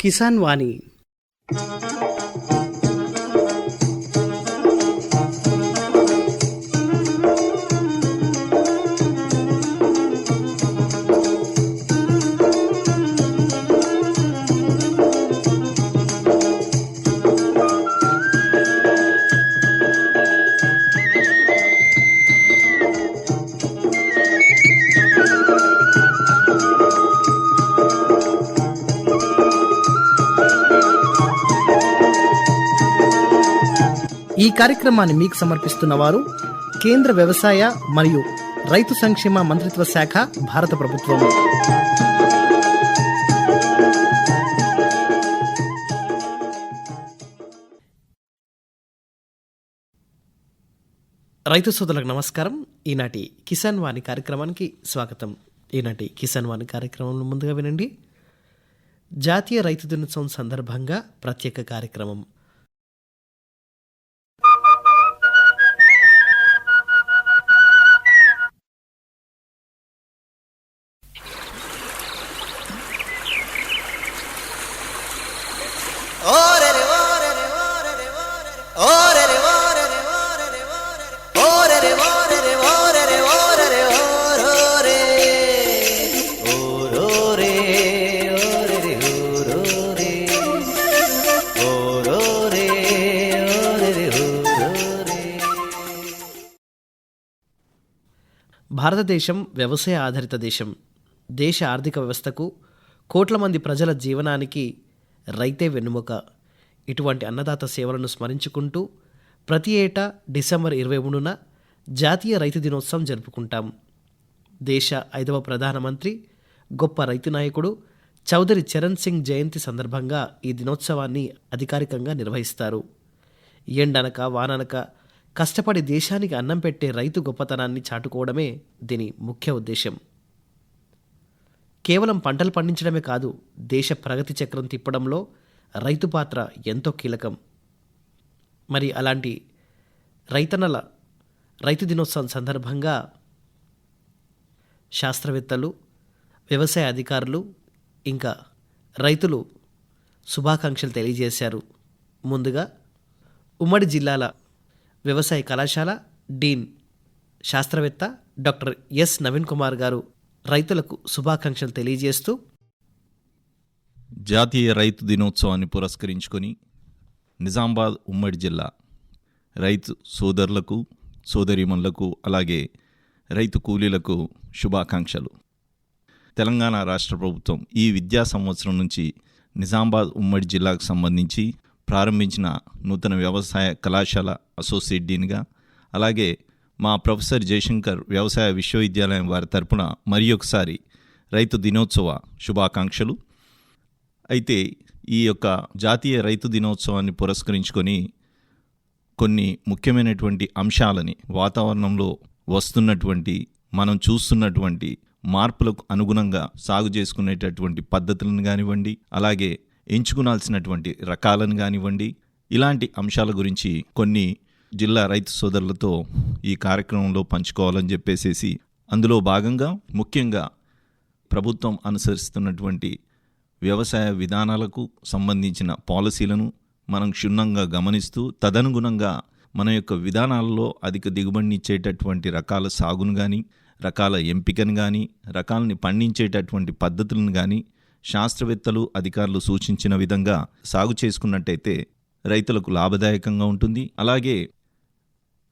కిసాన్ వాణి కార్యక్రమాన్ని మీకు సమర్పిస్తున్న వారు కేంద్ర వ్యవసాయ మరియు రైతు సంక్షేమ మంత్రిత్వ శాఖ భారత ప్రభుత్వం. రైతు సోదరులకు నమస్కారం. ఈనాటి కిసాన్ వాణి కార్యక్రమానికి స్వాగతం. ఈనాటి కిసాన్ వాణి కార్యక్రమంలో ముందుగా వినండి. జాతీయ రైతు దినోత్సవం సందర్భంగా ప్రత్యేక కార్యక్రమం. భారతదేశం వ్యవసాయ ఆధారిత దేశం. దేశ ఆర్థిక వ్యవస్థకు కోట్ల మంది ప్రజల జీవనానికి రైతే వెన్నుముక. ఇటువంటి అన్నదాత సేవలను స్మరించుకుంటూ ప్రతి ఏటా డిసెంబర్ ఇరవై మూడున జాతీయ రైతు దినోత్సవం జరుపుకుంటాం. దేశ ఐదవ ప్రధానమంత్రి గొప్ప రైతు నాయకుడు చౌదరి చరణ్ సింగ్ జయంతి సందర్భంగా ఈ దినోత్సవాన్ని అధికారికంగా నిర్వహిస్తారు. ఎండనక వాననక కష్టపడి దేశానికి అన్నం పెట్టే రైతు గొప్పతనాన్ని చాటుకోవడమే దీని ముఖ్య ఉద్దేశం కేవలం పంటలు పండించడమే కాదు దేశ ప్రగతి చక్రం తిప్పడంలో రైతు పాత్ర ఎంతో కీలకం. మరి అలాంటి రైతన్నల రైతు దినోత్సవం సందర్భంగా శాస్త్రవేత్తలు వ్యవసాయ అధికారులు ఇంకా రైతులు శుభాకాంక్షలు తెలియజేశారు. ముందుగా ఉమ్మడి జిల్లాల వ్యవసాయ కళాశాల డీన్. శాస్త్రవేత్త డాక్టర్ ఎస్. నవీన్ కుమార్ గారు రైతులకు శుభాకాంక్షలు తెలియజేస్తూ జాతీయ రైతు దినోత్సవాన్ని పురస్కరించుకొని నిజామాబాద్ ఉమ్మడి జిల్లా రైతు సోదరులకు సోదరీమణులకు అలాగే రైతు కూలీలకు శుభాకాంక్షలు. తెలంగాణ రాష్ట్ర ప్రభుత్వం ఈ విద్యా సంవత్సరం నుంచి నిజామాబాద్ ఉమ్మడి జిల్లాకు సంబంధించి ప్రారంభించిన నూతన వ్యవసాయ కళాశాల అసోసియేట్ డీన్గా అలాగే మా ప్రొఫెసర్ జయశంకర్ వ్యవసాయ విశ్వవిద్యాలయం వారి తరపున మరి ఒకసారి రైతు దినోత్సవ శుభాకాంక్షలు. అయితే ఈ యొక్క జాతీయ రైతు దినోత్సవాన్ని పురస్కరించుకొని కొన్ని ముఖ్యమైనటువంటి అంశాలని వాతావరణంలో వస్తున్నటువంటి మనం చూస్తున్నటువంటి మార్పులకు అనుగుణంగా సాగు చేసుకునేటటువంటి పద్ధతులను కానివ్వండి అలాగే ఎంచుకునాల్సినటువంటి రకాలను కానివ్వండి ఇలాంటి అంశాల గురించి కొన్ని జిల్లా రైతు సోదరులతో ఈ కార్యక్రమంలో పంచుకోవాలని చెప్పేసేసి అందులో భాగంగా ముఖ్యంగా ప్రభుత్వం అనుసరిస్తున్నటువంటి వ్యవసాయ విధానాలకు సంబంధించిన పాలసీలను మనం క్షుణ్ణంగా గమనిస్తూ తదనుగుణంగా మన యొక్క విధానాలలో అధిక దిగుబడినిచ్చేటటువంటి రకాల సాగును కానీ రకాల ఎంపికను కానీ రకాలని పండించేటటువంటి పద్ధతులను కానీ శాస్త్రవేత్తలు అధికారులు సూచించిన విధంగా సాగు చేసుకున్నట్టయితే రైతులకు లాభదాయకంగా ఉంటుంది. అలాగే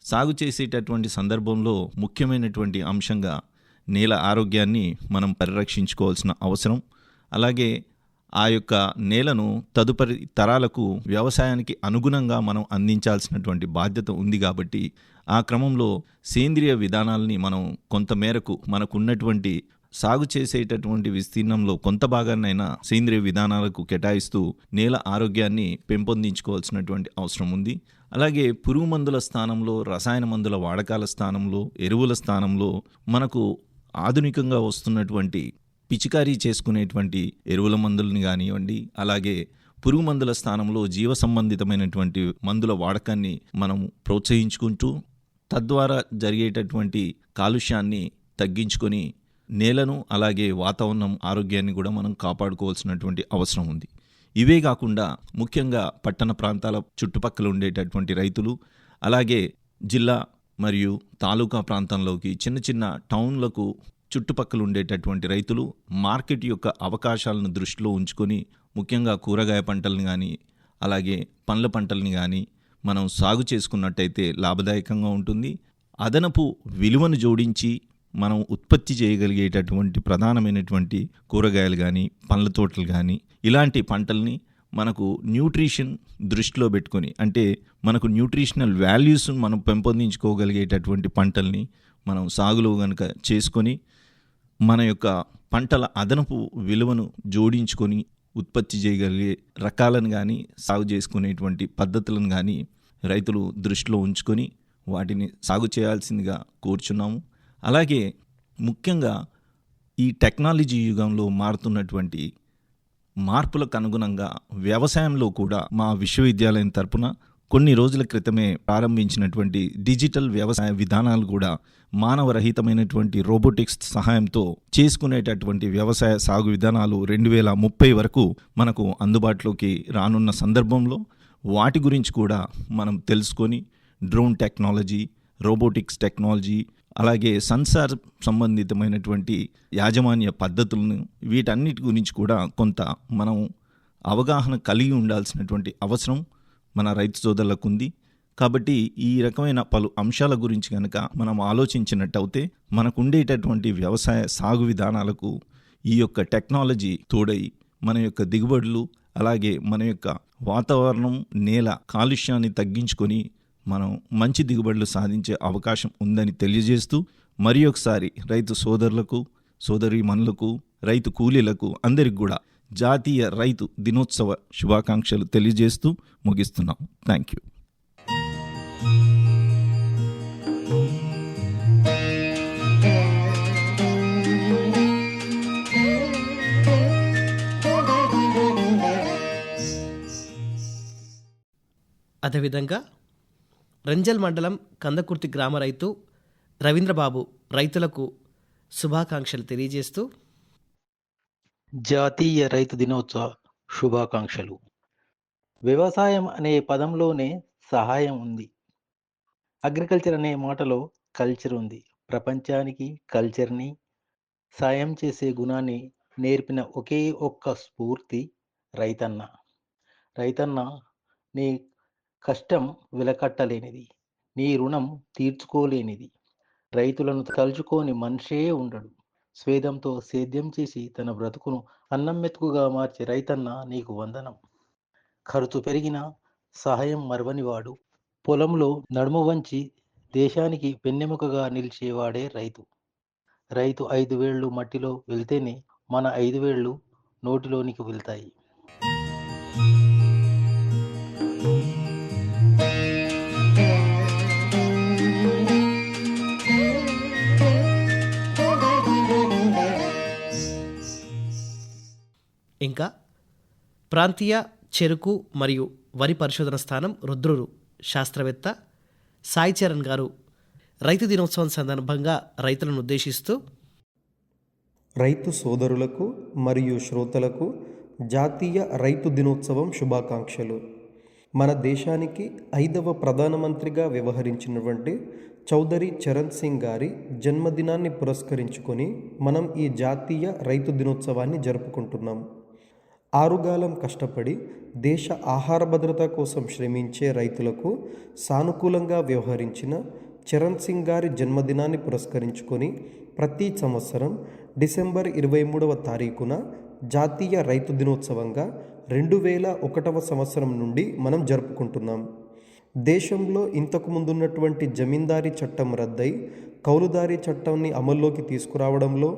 సాగు చేసేటటువంటి సందర్భంలో ముఖ్యమైనటువంటి అంశంగా నేల ఆరోగ్యాన్ని మనం పరిరక్షించుకోవాల్సిన అవసరం. అలాగే ఆ యొక్క నేలను తదుపరి తరాలకు వ్యవసాయానికి అనుగుణంగా మనం అందించాల్సినటువంటి బాధ్యత ఉంది కాబట్టి ఆ క్రమంలో సేంద్రియ విధానాలని మనం కొంతమేరకు మనకున్నటువంటి సాగు చేసేటటువంటి విస్తీర్ణంలో కొంత భాగాన్నైనా సేంద్రియ విధానాలకు కేటాయిస్తూ నేల ఆరోగ్యాన్ని పెంపొందించుకోవాల్సినటువంటి అవసరం ఉంది. అలాగే పురుగు మందుల స్థానంలో రసాయన మందుల వాడకాల స్థానంలో ఎరువుల స్థానంలో మనకు ఆధునికంగా వస్తున్నటువంటి పిచికారీ చేసుకునేటువంటి ఎరువుల మందులని కానివ్వండి అలాగే పురుగు మందుల స్థానంలో జీవ సంబంధితమైనటువంటి మందుల వాడకాన్ని మనం ప్రోత్సహించుకుంటూ తద్వారా జరిగేటటువంటి కాలుష్యాన్ని తగ్గించుకొని నేలను అలాగే వాతావరణం ఆరోగ్యాన్ని కూడా మనం కాపాడుకోవాల్సినటువంటి అవసరం ఉంది. ఇవే కాకుండా ముఖ్యంగా పట్టణ ప్రాంతాల చుట్టుపక్కల ఉండేటటువంటి రైతులు అలాగే జిల్లా మరియు తాలూకా ప్రాంతంలోకి చిన్న చిన్న టౌన్లకు చుట్టుపక్కల ఉండేటటువంటి రైతులు మార్కెట్ యొక్క అవకాశాలను దృష్టిలో ఉంచుకొని ముఖ్యంగా కూరగాయ పంటలను కానీ అలాగే పండ్ల పంటల్ని కానీ మనం సాగు చేసుకున్నట్టయితే లాభదాయకంగా ఉంటుంది. అదనపు విలువను జోడించి మనం ఉత్పత్తి చేయగలిగేటటువంటి ప్రధానమైనటువంటి కూరగాయలు కానీ పండ్ల తోటలు కానీ ఇలాంటి పంటల్ని మనకు న్యూట్రిషన్ దృష్టిలో పెట్టుకొని అంటే మనకు న్యూట్రిషనల్ వాల్యూస్ మనం పెంపొందించుకోగలిగేటటువంటి పంటల్ని మనం సాగులో కనుక చేసుకొని మన యొక్క పంటల అదనపు విలువను జోడించుకొని ఉత్పత్తి చేయగలిగే రకాలను కానీ సాగు చేసుకునేటువంటి పద్ధతులను కానీ రైతులు దృష్టిలో ఉంచుకొని వాటిని సాగు చేయాల్సిందిగా కోరుచున్నాము. అలాగే ముఖ్యంగా ఈ టెక్నాలజీ యుగంలో మారుతున్నటువంటి మార్పులకు అనుగుణంగా వ్యవసాయంలో కూడా మా విశ్వవిద్యాలయం తరపున కొన్ని రోజుల క్రితమే ప్రారంభించినటువంటి డిజిటల్ వ్యవసాయ విధానాలు కూడా మానవరహితమైనటువంటి రోబోటిక్స్ సహాయంతో చేసుకునేటటువంటి వ్యవసాయ సాగు విధానాలు రెండు వేల ముప్పై వరకు మనకు అందుబాటులోకి రానున్న సందర్భంలో వాటి గురించి కూడా మనం తెలుసుకొని డ్రోన్ టెక్నాలజీ రోబోటిక్స్ టెక్నాలజీ అలాగే సంసార్ సంబంధితమైనటువంటి యాజమాన్య పద్ధతులను వీటన్నిటి గురించి కూడా కొంత మనం అవగాహన కలిగి ఉండాల్సినటువంటి అవసరం మన రైతు సోదరులకు ఉంది. కాబట్టి ఈ రకమైన పలు అంశాల గురించి కనుక మనం ఆలోచించినట్టయితే మనకు ఉండేటటువంటి వ్యవసాయ సాగు విధానాలకు ఈ యొక్క టెక్నాలజీ తోడై మన యొక్క దిగుబడులు అలాగే మన యొక్క వాతావరణం నేల కాలుష్యాన్ని తగ్గించుకొని మనం మంచి దిగుబడులు సాధించే అవకాశం ఉందని తెలియజేస్తూ మరి ఒకసారి రైతు సోదరులకు సోదరీమణులకు రైతు కూలీలకు అందరికి కూడా జాతీయ రైతు దినోత్సవ శుభాకాంక్షలు తెలియజేస్తూ ముగిస్తున్నాం. థ్యాంక్ యూ అదేవిధంగా రంజల్ మండలం కందకుర్తి గ్రామ రైతు రవీంద్రబాబు రైతులకు శుభాకాంక్షలు తెలియజేస్తూ జాతీయ రైతు దినోత్సవ శుభాకాంక్షలు. వ్యవసాయం అనే పదంలోనే సహాయం ఉంది. అగ్రికల్చర్ అనే మాటలో కల్చర్ ఉంది. ప్రపంచానికి కల్చర్ని సాయం చేసే గుణాన్ని నేర్పిన ఒకే ఒక్క స్ఫూర్తి రైతన్న. రైతన్న నీ కష్టం వెలకట్టలేనిది. నీ రుణం తీర్చుకోలేనిది. రైతులను తలుచుకోని మనిషే ఉండడు. స్వేదంతో సేద్యం చేసి తన బ్రతుకును అన్నం మెతుకుగా మార్చే రైతన్న నీకు వందనం. ఖర్చు పెరిగిన సహాయం మరవనివాడు. పొలంలో నడుము వంచి దేశానికి వెన్నెముకగా నిలిచేవాడే రైతు. రైతు ఐదు వేళ్ళు మట్టిలో వెళ్తేనే మన ఐదు వేళ్ళు నోటిలోనికి వెళ్తాయి. ప్రాంతీయ చెరుకు మరియు వరి పరిశోధన స్థానం రుద్రురు శాస్త్రవేత్త సాయి చరణ్ గారు రైతు దినోత్సవం సందర్భంగా రైతులను ఉద్దేశిస్తూ రైతు సోదరులకు మరియు శ్రోతలకు జాతీయ రైతు దినోత్సవం శుభాకాంక్షలు. మన దేశానికి ఐదవ ప్రధానమంత్రిగా వ్యవహరించినటువంటి చౌదరి చరణ్ సింగ్ గారి జన్మదినాన్ని పురస్కరించుకొని మనం ఈ జాతీయ రైతు దినోత్సవాన్ని జరుపుకుంటున్నాం. ఆరుగాలం కష్టపడి దేశ ఆహార భద్రత కోసం శ్రమించే రైతులకు సానుకూలంగా వ్యవహరించిన చరణ్ సింగ్ గారి జన్మదినాన్ని పురస్కరించుకొని ప్రతి సంవత్సరం డిసెంబర్ ఇరవై మూడవ తారీఖున జాతీయ రైతు దినోత్సవంగా రెండు వేల ఒకటవ సంవత్సరం నుండి మనం జరుపుకుంటున్నాం. దేశంలో ఇంతకు ముందున్నటువంటి జమీందారీ చట్టం రద్దయి కౌలుదారీ చట్టాన్ని అమల్లోకి తీసుకురావడంలో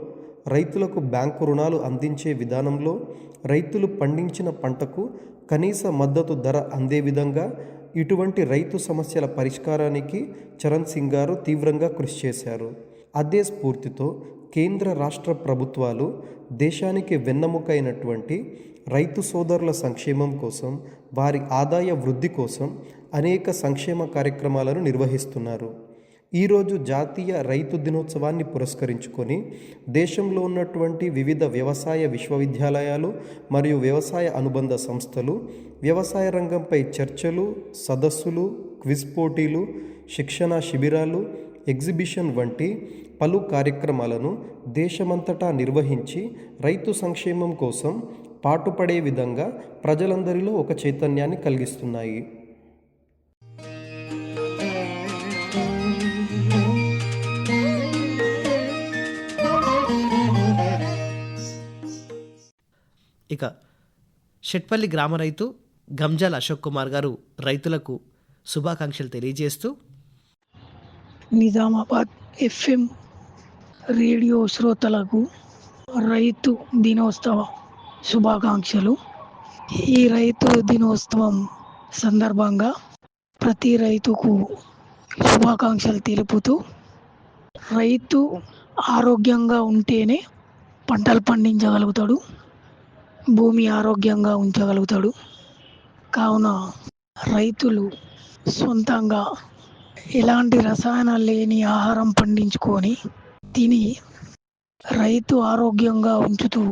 రైతులకు బ్యాంకు రుణాలు అందించే విధానంలో రైతులు పండించిన పంటకు కనీస మద్దతు ధర అందే విధంగా ఇటువంటి రైతు సమస్యల పరిష్కారానికి చరణ్ సింగ్ గారు తీవ్రంగా కృషి చేశారు. అదే స్ఫూర్తితో కేంద్ర రాష్ట్ర ప్రభుత్వాలు దేశానికి వెన్నెముకైనటువంటి రైతు సోదరుల సంక్షేమం కోసం వారి ఆదాయ వృద్ధి కోసం అనేక సంక్షేమ కార్యక్రమాలను నిర్వహిస్తున్నారు. ఈరోజు జాతీయ రైతు దినోత్సవాన్ని పురస్కరించుకొని దేశంలో ఉన్నటువంటి వివిధ వ్యవసాయ విశ్వవిద్యాలయాలు మరియు వ్యవసాయ అనుబంధ సంస్థలు వ్యవసాయ రంగంపై చర్చలు సదస్సులు క్విజ్ పోటీలు శిక్షణ శిబిరాలు ఎగ్జిబిషన్ వంటి పలు కార్యక్రమాలను దేశమంతటా నిర్వహించి రైతు సంక్షేమం కోసం పాటుపడే విధంగా ప్రజలందరిలో ఒక చైతన్యాన్ని కలిగిస్తున్నాయి. ఇక షెట్పల్లి గ్రామ రైతు గంజాల్ అశోక్ కుమార్ గారు రైతులకు శుభాకాంక్షలు తెలియజేస్తూ నిజామాబాద్ ఎఫ్ఎం రేడియో శ్రోతలకు రైతు దినోత్సవ శుభాకాంక్షలు. ఈ రైతు దినోత్సవం సందర్భంగా ప్రతి రైతుకు శుభాకాంక్షలు తెలుపుతూ రైతు ఆరోగ్యంగా ఉంటేనే పంటలు పండించగలుగుతాడు. భూమి ఆరోగ్యంగా ఉంచగలుగుతాడు. కావున రైతులు సొంతంగా ఎలాంటి రసాయనాలు లేని ఆహారం పండించుకొని తిని రైతు ఆరోగ్యంగా ఉంచుతూ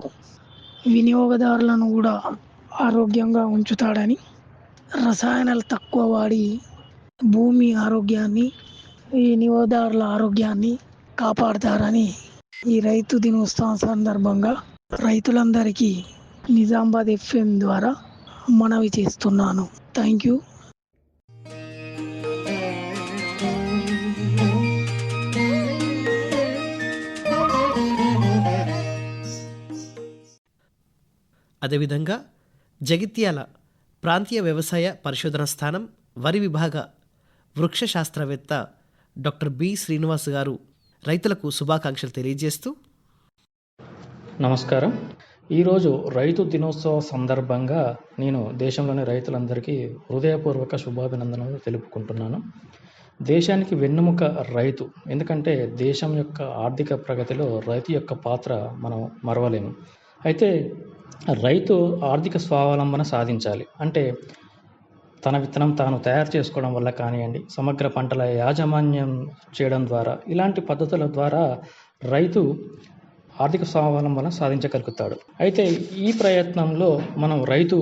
వినియోగదారులను కూడా ఆరోగ్యంగా ఉంచుతాడని రసాయనాలు తక్కువ వాడి భూమి ఆరోగ్యాన్ని వినియోగదారుల ఆరోగ్యాన్ని కాపాడతారని ఈ రైతు దినోత్సవం సందర్భంగా రైతులందరికీ నిజామాబాద్ ఎఫ్ఎం ద్వారా మనవి చేస్తున్నాను. Thank you. అదేవిధంగా జగిత్యాల ప్రాంతీయ వ్యవసాయ పరిశోధన స్థానం వరి విభాగ వృక్ష శాస్త్రవేత్త డాక్టర్ బి శ్రీనివాస్ గారు రైతులకు శుభాకాంక్షలు తెలియజేస్తూ నమస్కారం. ఈరోజు రైతు దినోత్సవ సందర్భంగా నేను దేశంలోని రైతులందరికీ హృదయపూర్వక శుభాభినందనలు తెలుపుకుంటున్నాను. దేశానికి వెన్నెముక రైతు ఎందుకంటే దేశం యొక్క ఆర్థిక ప్రగతిలో రైతు యొక్క పాత్ర మనం మరవలేము. అయితే రైతు ఆర్థిక స్వావలంబన సాధించాలి. అంటే తన విత్తనం తాను తయారు చేసుకోవడం వల్ల కానివ్వండి సమగ్ర పంటల యాజమాన్యం చేయడం ద్వారా ఇలాంటి పద్ధతుల ద్వారా రైతు ఆర్థిక స్వావలంబన సాధించగలుగుతాడు. అయితే ఈ ప్రయత్నంలో మనం రైతు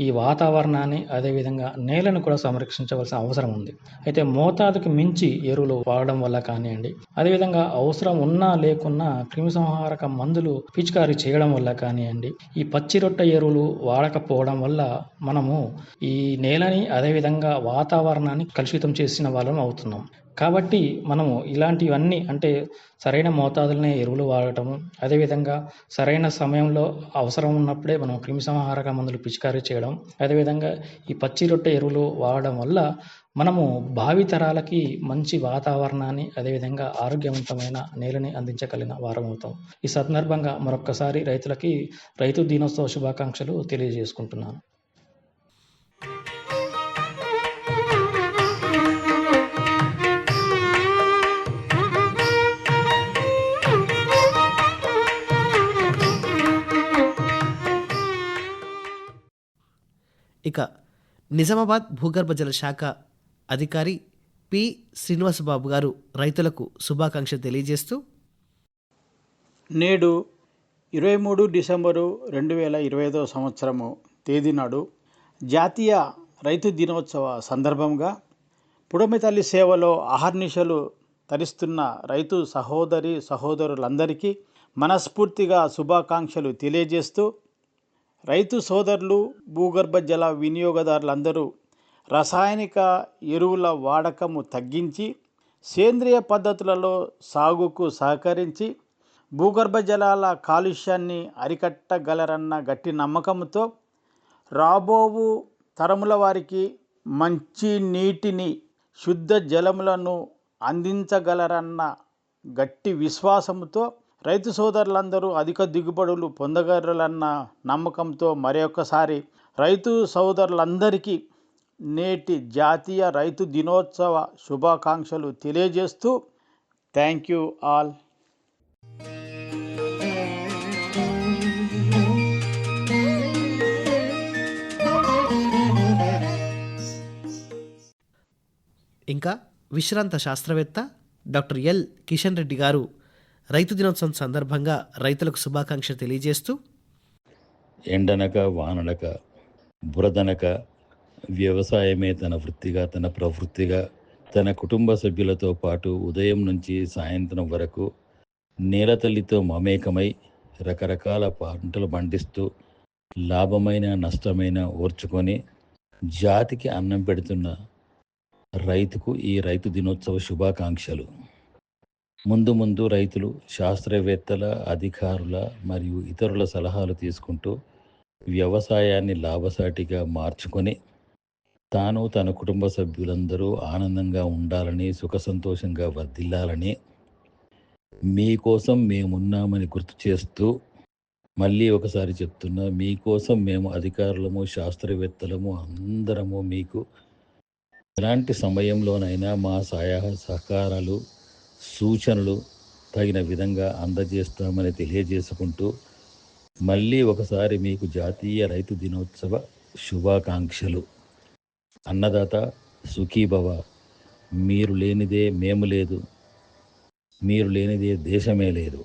ఈ వాతావరణాన్ని అదేవిధంగా నేలను కూడా సంరక్షించవలసిన అవసరం ఉంది. అయితే మోతాదుకు మించి ఎరువులు వాడడం వల్ల కానివ్వండి అదేవిధంగా అవసరం ఉన్నా లేకున్నా క్రిమిసంహారక మందులు పిచికారీ చేయడం వల్ల కానివ్వండి ఈ పచ్చి రొట్టె ఎరువులు వాడకపోవడం వల్ల మనము ఈ నేలని అదేవిధంగా వాతావరణాన్ని కలుషితం చేసిన వాళ్ళం అవుతున్నాం. కాబట్టి మనము ఇలాంటివన్నీ అంటే సరైన మోతాదులనే ఎరువులు వాడటము అదేవిధంగా సరైన సమయంలో అవసరం ఉన్నప్పుడే మనం క్రిమిసంహారక మందులు పిచికారీ చేయడం అదేవిధంగా ఈ పచ్చి రొట్టె ఎరువులు వాడడం వల్ల మనము భావితరాలకి మంచి వాతావరణాన్ని అదేవిధంగా ఆరోగ్యవంతమైన నేలని అందించగలిగిన వారం అవుతాం. ఈ సందర్భంగా మరొక్కసారి రైతులకి రైతు దినోత్సవ శుభాకాంక్షలు తెలియజేసుకుంటున్నాను. ఇక నిజామాబాద్ భూగర్భ జల శాఖ అధికారి పి. శ్రీనివాసబాబు గారు రైతులకు శుభాకాంక్షలు తెలియజేస్తూ నేడు ఇరవై మూడు డిసెంబరు రెండు వేల ఇరవై ఐదవ సంవత్సరము తేదీ నాడు జాతీయ రైతు దినోత్సవ సందర్భంగా పుడమితల్లి సేవలో అహర్నిశలు తరిస్తున్న రైతు సహోదరి సహోదరులందరికీ మనస్ఫూర్తిగా శుభాకాంక్షలు తెలియజేస్తూ రైతు సోదరులు భూగర్భ జల వినియోగదారులందరూ రసాయనిక ఎరువుల వాడకము తగ్గించి సేంద్రియ పద్ధతులలో సాగుకు సహకరించి భూగర్భ జలాల కాలుష్యాన్ని అరికట్టగలరన్న గట్టి నమ్మకంతో రాబోవు తరముల వారికి మంచి నీటిని శుద్ధ జలములను అందించగలరన్న గట్టి విశ్వాసంతో రైతు సోదరులందరూ అధిక దిగుబడులు పొందగలరన్న నమ్మకంతో మరొకసారి రైతు సోదరులందరికీ నేటి జాతీయ రైతు దినోత్సవ శుభాకాంక్షలు తెలియజేస్తూ థ్యాంక్ యూ ఆల్. ఇంకా విశ్రాంత శాస్త్రవేత్త డాక్టర్ ఎల్ కిషన్ రెడ్డి గారు రైతు దినోత్సవం సందర్భంగా రైతులకు శుభాకాంక్షలు తెలియజేస్తూ ఎండనక వాననక బురదనక వ్యవసాయమే తన వృత్తిగా తన ప్రవృత్తిగా తన కుటుంబ సభ్యులతో పాటు ఉదయం నుంచి సాయంత్రం వరకు నేలతల్లితో మమేకమై రకరకాల పంటలు పండిస్తూ లాభమైన నష్టమైన ఓర్చుకొని జాతికి అన్నం పెడుతున్న రైతుకు ఈ రైతు దినోత్సవ శుభాకాంక్షలు. ముందు ముందు రైతులు శాస్త్రవేత్తల అధికారుల మరియు ఇతరుల సలహాలు తీసుకుంటూ వ్యవసాయాన్ని లాభసాటిగా మార్చుకొని తాను తన కుటుంబ సభ్యులందరూ ఆనందంగా ఉండాలని సుఖ సంతోషంగా వర్ధిల్లాలని మీకోసం మేమున్నామని గుర్తు చేస్తూ మళ్ళీ ఒకసారి చెప్తున్నా మీకోసం మేము అధికారులము శాస్త్రవేత్తలము అందరము మీకు ఎలాంటి సమయంలోనైనా మా సహాయ సహకారాలు సూచనలు తగిన విధంగా అందజేస్తామని తెలియజేసుకుంటూ మళ్ళీ ఒకసారి మీకు జాతీయ రైతు దినోత్సవ శుభాకాంక్షలు. అన్నదాత సుఖీభవ మీరు లేనిదే మేము లేదు మీరు లేనిదే దేశమే లేదు.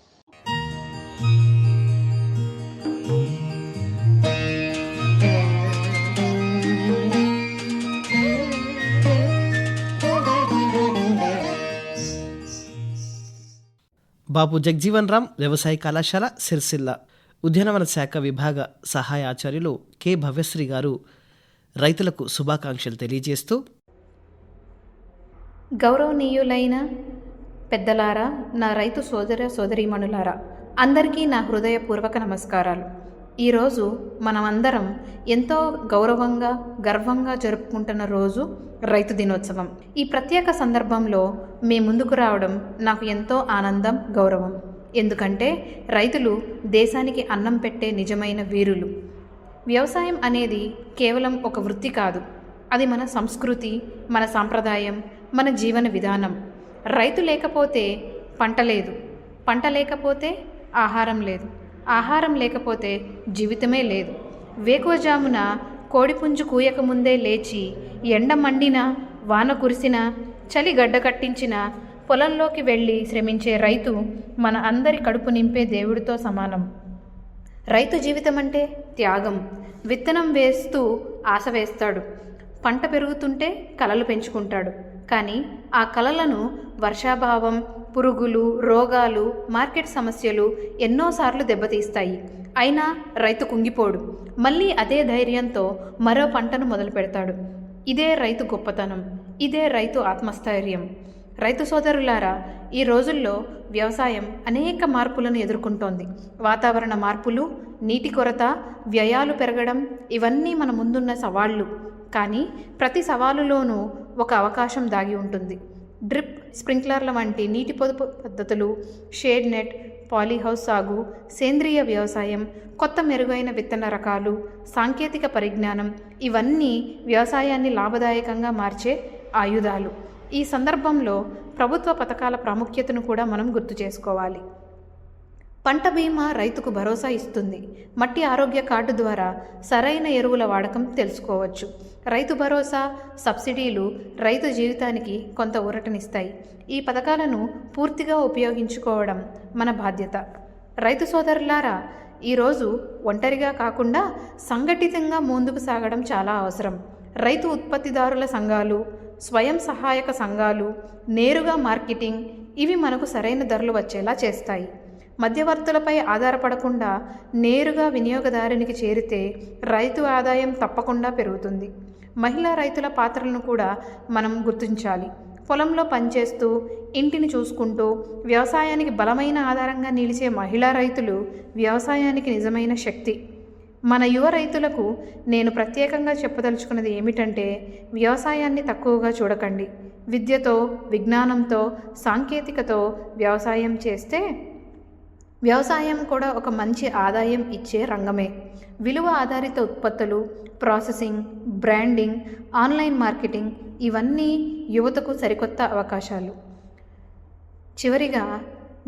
బాబు జగ్జీవన్ రామ్ వ్యవసాయ కళాశాల సిరిసిల్ల. ఉద్యానవన శాఖ విభాగ సహాయ ఆచార్యులు కె భవ్యశ్రీ గారు రైతులకు శుభాకాంక్షలు తెలియజేస్తూ గౌరవనీయులైన పెద్దలారా నా రైతు సోదర సోదరీమణులారా అందరికీ నా హృదయపూర్వక నమస్కారాలు. ఈరోజు మనమందరం ఎంతో గౌరవంగా గర్వంగా జరుపుకుంటున్న రోజు రైతు దినోత్సవం. ఈ ప్రత్యేక సందర్భంలో మీ ముందుకు రావడం నాకు ఎంతో ఆనందం గౌరవం. ఎందుకంటే రైతులు దేశానికి అన్నం పెట్టే నిజమైన వీరులు. వ్యవసాయం అనేది కేవలం ఒక వృత్తి కాదు. అది మన సంస్కృతి మన సాంప్రదాయం మన జీవన విధానం. రైతు లేకపోతే పంట లేదు. పంట లేకపోతే ఆహారం లేదు. ఆహారం లేకపోతే జీవితమే లేదు. వేకువజామున కోడిపుంజు కూయకముందే లేచి ఎండ మండినా వాన కురిసినా చలి గడ్డ కట్టించినా పొలంలోకి వెళ్ళి శ్రమించే రైతు మన అందరి కడుపు నింపే దేవుడితో సమానం. రైతు జీవితం అంటే త్యాగం. విత్తనం వేస్తూ ఆశ వేస్తాడు. పంట పెరుగుతుంటే కలలు పెంచుకుంటాడు. కానీ ఆ కలలను వర్షాభావం పురుగులు రోగాలు మార్కెట్ సమస్యలు ఎన్నోసార్లు దెబ్బతీస్తాయి. అయినా రైతు కుంగిపోడు. మళ్ళీ అదే ధైర్యంతో మరో పంటను మొదలు పెడతాడు ఇదే రైతు గొప్పతనం. ఇదే రైతు ఆత్మస్థైర్యం. రైతు సోదరులారా ఈ రోజుల్లో వ్యవసాయం అనేక మార్పులను ఎదుర్కొంటోంది. వాతావరణ మార్పులు నీటి కొరత వ్యయాలు పెరగడం ఇవన్నీ మన ముందున్న సవాళ్ళు. కానీ ప్రతి సవాలులోనూ ఒక అవకాశం దాగి ఉంటుంది. డ్రిప్ స్ప్రింక్లర్ల వంటి నీటి పొదుపు పద్ధతులు షేడ్ నెట్ పాలీహౌస్ సాగు సేంద్రియ వ్యవసాయం కొత్త మెరుగైన విత్తన రకాలు సాంకేతిక పరిజ్ఞానం ఇవన్నీ వ్యవసాయాన్ని లాభదాయకంగా మార్చే ఆయుధాలు. ఈ సందర్భంలో ప్రభుత్వ పథకాల ప్రాముఖ్యతను కూడా మనం గుర్తు చేసుకోవాలి. పంట బీమా రైతుకు భరోసా ఇస్తుంది. మట్టి ఆరోగ్య కార్డు ద్వారా సరైన ఎరువుల వాడకం తెలుసుకోవచ్చు. రైతు భరోసా సబ్సిడీలు రైతు జీవితానికి కొంత ఊరటనిస్తాయి. ఈ పథకాలను పూర్తిగా ఉపయోగించుకోవడం మన బాధ్యత. రైతు సోదరులారా ఈరోజు ఒంటరిగా కాకుండా సంఘటితంగా ముందుకు సాగడం చాలా అవసరం. రైతు ఉత్పత్తిదారుల సంఘాలు స్వయం సహాయక సంఘాలు నేరుగా మార్కెటింగ్ ఇవి మనకు సరైన ధరలు వచ్చేలా చేస్తాయి. మధ్యవర్తులపై ఆధారపడకుండా నేరుగా వినియోగదారునికి చేరితే రైతు ఆదాయం తప్పకుండా పెరుగుతుంది. మహిళా రైతుల పాత్రలను కూడా మనం గుర్తించాలి. పొలంలో పనిచేస్తూ ఇంటిని చూసుకుంటూ వ్యవసాయానికి బలమైన ఆధారంగా నిలిచే మహిళా రైతులు వ్యవసాయానికి నిజమైన శక్తి. మన యువ రైతులకు నేను ప్రత్యేకంగా చెప్పదలుచుకున్నది ఏమిటంటే వ్యవసాయాన్ని తక్కువగా చూడకండి. విద్యతో విజ్ఞానంతో సాంకేతికతో వ్యవసాయం చేస్తే వ్యవసాయం కూడా ఒక మంచి ఆదాయం ఇచ్చే రంగమే. విలువ ఆధారిత ఉత్పత్తులు ప్రాసెసింగ్ బ్రాండింగ్ ఆన్లైన్ మార్కెటింగ్ ఇవన్నీ యువతకు సరికొత్త అవకాశాలు. చివరిగా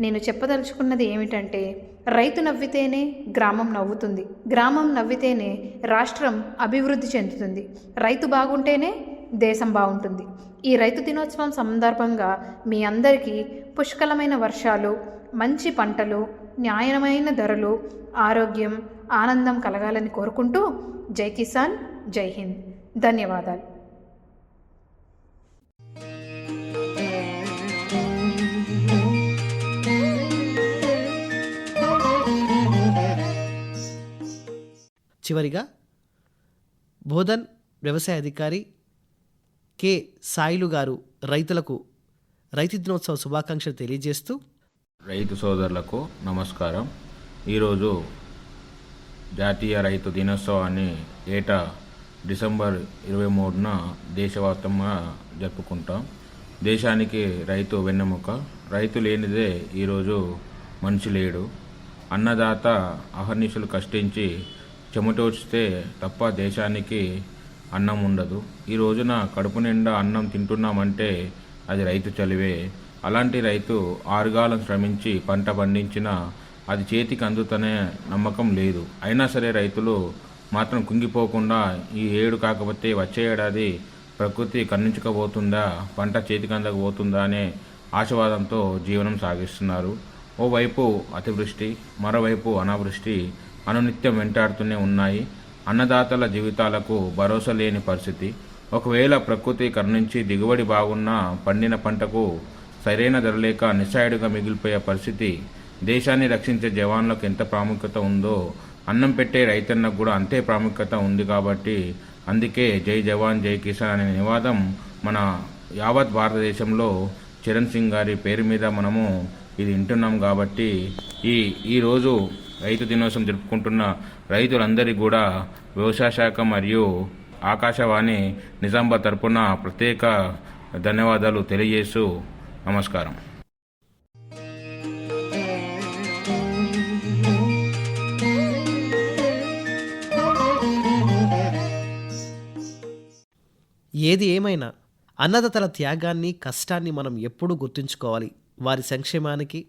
నేను చెప్పదలుచుకున్నది ఏమిటంటే రైతు నవ్వితేనే గ్రామం నవ్వుతుంది. గ్రామం నవ్వితేనే రాష్ట్రం అభివృద్ధి చెందుతుంది. రైతు బాగుంటేనే దేశం బాగుంటుంది. ఈ రైతు దినోత్సవం సందర్భంగా మీ అందరికీ పుష్కలమైన వర్షాలు మంచి పంటలు న్యాయమైన ధరలు ఆరోగ్యం ఆనందం కలగాలని కోరుకుంటూ జై కిసాన్ జై హింద్. ధన్యవాదాలు. చివరిగా బోధన్ వ్యవసాయ అధికారి కె సాయిలు గారు రైతులకు రైతు దినోత్సవ శుభాకాంక్షలు తెలియజేస్తూ రైతు సోదరులకు నమస్కారం. ఈరోజు జాతీయ రైతు దినోత్సవాన్ని ఏటా డిసెంబర్ ఇరవై మూడున దేశవ్యాప్తంగా జరుపుకుంటాం. దేశానికి రైతు వెన్నెముక. రైతు లేనిదే ఈరోజు మనిషి లేడు. అన్నదాత అహర్నిశలు కష్టించి చెమటోచితే తప్ప దేశానికి అన్నం ఉండదు. ఈ రోజున కడుపు నిండా అన్నం తింటున్నామంటే అది రైతు చలివే. అలాంటి రైతు ఆరుగాలం శ్రమించి పంట పండించిన అది చేతికి అందుతనే నమ్మకం లేదు. అయినా సరే రైతులు మాత్రం కుంగిపోకుండా ఈ ఏడు కాకపోతే వచ్చే ఏడాది ప్రకృతి కన్నించకపోతుందా? పంట చేతికి అందకపోతుందా? అనే ఆశవాదంతో జీవనం సాగిస్తున్నారు. ఓవైపు అతివృష్టి మరోవైపు అనావృష్టి అనునిత్యం వెంటాడుతూనే ఉన్నాయి. అన్నదాతల జీవితాలకు భరోసా లేని పరిస్థితి. ఒకవేళ ప్రకృతి కరుణించి దిగుబడి బాగున్నా పండిన పంటకు సరైన ధర లేక నిస్సాయుడుగా మిగిలిపోయే పరిస్థితి దేశాన్ని రక్షించే జవాన్లకు ఎంత ప్రాముఖ్యత ఉందో అన్నం పెట్టే రైతన్నకు కూడా అంతే ప్రాముఖ్యత ఉంది కాబట్టి అందుకే జై జవాన్ జై కిసాన్ అనే నివాదం మన యావత్ భారతదేశంలో చరణ్ సింగ్ గారి పేరు మీద మనము ఇది వింటున్నాం కాబట్టి ఈ ఈరోజు రైతు దినోత్సవం జరుపుకుంటున్న రైతులందరికీ కూడా వ్యవసాయ శాఖ మరియు ఆకాశవాణి నిజామాబాద్ తరపున ప్రత్యేక ధన్యవాదాలు తెలియజేస్తూ నమస్కారం. ఏది ఏమైనా అన్నదాతల త్యాగాన్ని కష్టాన్ని మనం ఎప్పుడూ గుర్తుంచుకోవాలి. వారి సంక్షేమానికి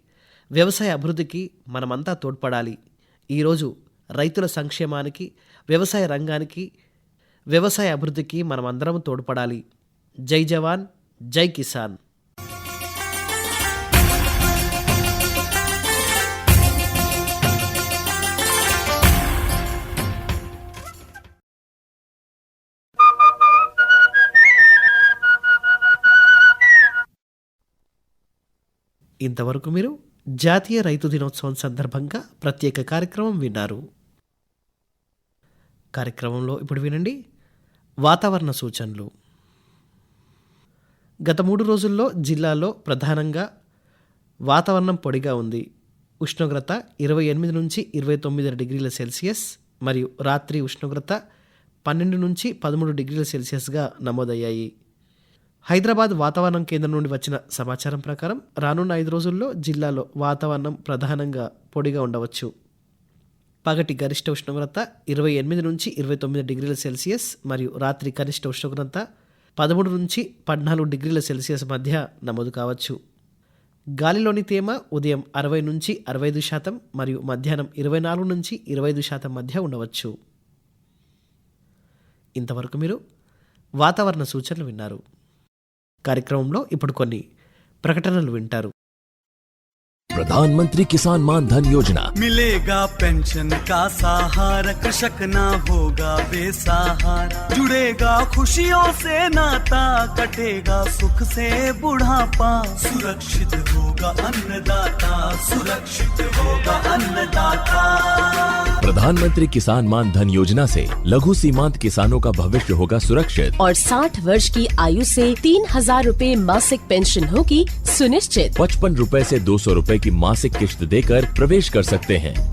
వ్యవసాయ అభివృద్ధికి మనమంతా తోడ్పడాలి. ఈరోజు రైతుల సంక్షేమానికి వ్యవసాయ రంగానికి వ్యవసాయ అభివృద్ధికి మనమందరం తోడ్పడాలి. జై జవాన్ జై కిసాన్. ఇంతవరకు మీరు జాతీయ రైతు దినోత్సవం సందర్భంగా ప్రత్యేక కార్యక్రమం విన్నారు. కార్యక్రమంలో ఇప్పుడు వినండి. వాతావరణ సూచనలు. గత మూడు రోజుల్లో జిల్లాలో ప్రధానంగా వాతావరణం పొడిగా ఉంది. ఉష్ణోగ్రత ఇరవై ఎనిమిది నుంచి ఇరవై తొమ్మిది డిగ్రీల సెల్సియస్ మరియు రాత్రి ఉష్ణోగ్రత పన్నెండు నుంచి పదమూడు డిగ్రీల సెల్సియస్గా నమోదయ్యాయి. హైదరాబాద్ వాతావరణం కేంద్రం నుండి వచ్చిన సమాచారం ప్రకారం రానున్న ఐదు రోజుల్లో జిల్లాలో వాతావరణం ప్రధానంగా పొడిగా ఉండవచ్చు. పగటి గరిష్ట ఉష్ణోగ్రత ఇరవై ఎనిమిది నుంచి ఇరవై తొమ్మిది డిగ్రీల సెల్సియస్ మరియు రాత్రి కనిష్ట ఉష్ణోగ్రత పదమూడు నుంచి పద్నాలుగు డిగ్రీల సెల్సియస్ మధ్య నమోదు కావచ్చు. గాలిలోని తేమ ఉదయం అరవై నుంచి అరవై ఐదు శాతం మరియు మధ్యాహ్నం ఇరవై నాలుగు నుంచి ఇరవై ఐదు శాతం మధ్య ఉండవచ్చు. ఇంతవరకు మీరు వాతావరణ సూచనలు విన్నారు. కార్యక్రమంలో ఇప్పుడు కొన్ని ప్రకటనలు వింటారు प्रधानमंत्री किसान मान धन योजना मिलेगा पेंशन का सहारा कृषक ना होगा बेसहारा जुड़ेगा खुशियों से नाता कटेगा सुख से बुढ़ापा सुरक्षित होगा अन्नदाता सुरक्षित होगा अन्नदाता प्रधानमंत्री किसान मान धन योजना से लघु सीमांत किसानों का भविष्य होगा सुरक्षित। और 60 वर्ष की आयु से तीन हज़ार रूपए मासिक पेंशन होगी सुनिश्चित। पचपन रूपए ऐसी दो सौ रूपए की मासिक किश्त देकर प्रवेश कर सकते हैं।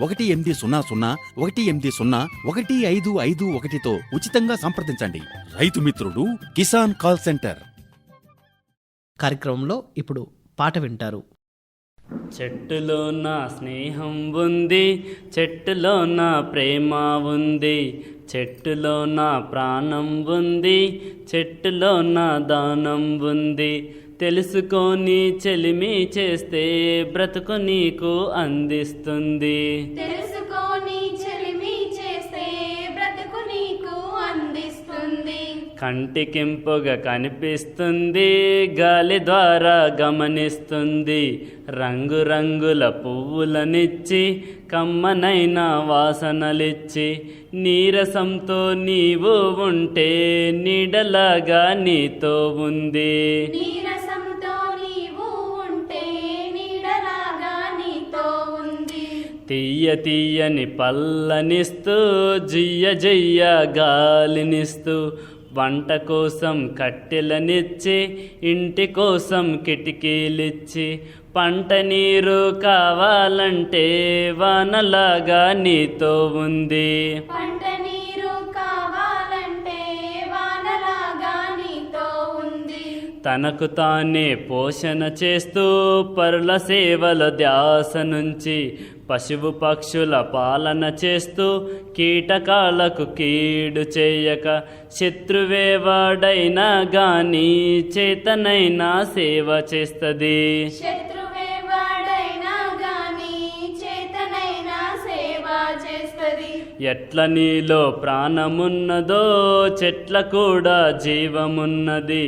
ఒకటి ఎనిమిది సున్నా సున్నా ఒకటి ఎనిమిది సున్నా ఒకటి ఐదు ఐదు ఒకటితో ఉచితంగా సంప్రదించండి. రైతు మిత్రుడు కిసాన్ కాల్ సెంటర్. కార్యక్రమంలో ఇప్పుడు పాట వింటారు. చెట్టులో నా స్నేహం ఉంది చెట్టులో నా ప్రేమ ఉంది చెట్టులో నా ప్రాణం ఉంది చెట్టులో నా దానం ఉంది. తెలుసుకొని చెలిమి చేస్తే బ్రతుకు నీకు అందిస్తుంది. తెలుసుకొని చెలిమి చేస్తే బ్రతుకు నీకు అందిస్తుంది. కంటికింపుగా కనిపిస్తుంది గాలి ద్వారా గమనిస్తుంది. రంగురంగుల పువ్వులనిచ్చి కమ్మనైన వాసనలిచ్చి నీరసంతో నీవు ఉంటే నీడలాగా నీతో ఉంది. తీయ తీయని పల్లనిస్తూ జియ్య జయ్య గాలినిస్తూ వంట కోసం కట్టెలనిచ్చి ఇంటి కోసం కిటికీలిచ్చి పంట నీరు కావాలంటే వానలాగా నీతో ఉంది. పంట తనకు తానే పోషణ చేస్తూ పరుల సేవల ధ్యాస నుంచి పశువు పక్షుల పాలన చేస్తూ కీటకాలకు కీడు చేయక శత్రువేవాడైనా గాని చేతనైనా సేవ చేస్తుంది. శత్రు చేస్తది ఎట్ల నీలో ప్రాణమున్నదో చెట్ల కూడా జీవమున్నది.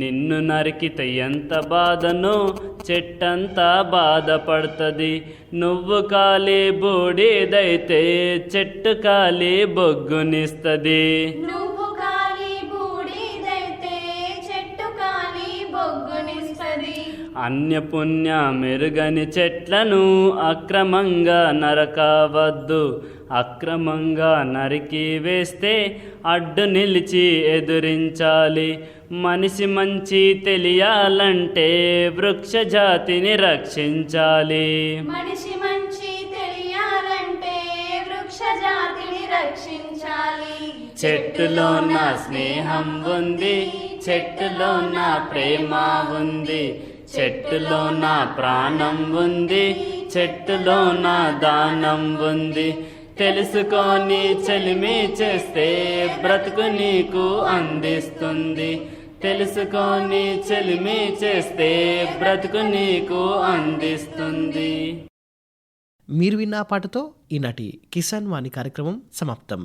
నిన్ను నరికితే ఎంత బాధనో చెట్టంతా బాధపడుతుంది. నువ్వు కాలి బూడిదైతే చెట్టు కాలి బొగ్గునిస్తుంది. నువ్వు కాలి బూడిదైతే చెట్టు కాలి బొగ్గునిస్తది. అన్యపుణ్య మెరుగని చెట్లను అక్రమంగా నరకవద్దు. అక్రమంగా నరికి వేస్తే అడ్డు నిలిచి ఎదురించాలి. మనిషి మంచి తెలియాలంటే వృక్ష జాతిని రక్షించాలి. మనిషి మంచి తెలియాలంటే వృక్ష జాతిని రక్షించాలి. చెట్టులో నా స్నేహం ఉంది చెట్టులో నా ప్రేమ ఉంది చెట్టులో నా ప్రాణం ఉంది చెట్టులో నా దానం ఉంది తెలుసుకొని చెలిమి చేస్తే బ్రతుకు నీకు అందిస్తుంది. తెలుసుకొని చెలిమి చేస్తే బ్రతుకు నీకు అందిస్తుంది. మీరు విన్న పాటతో ఈనాటి కిసాన్ వాణి కార్యక్రమం సమాప్తం.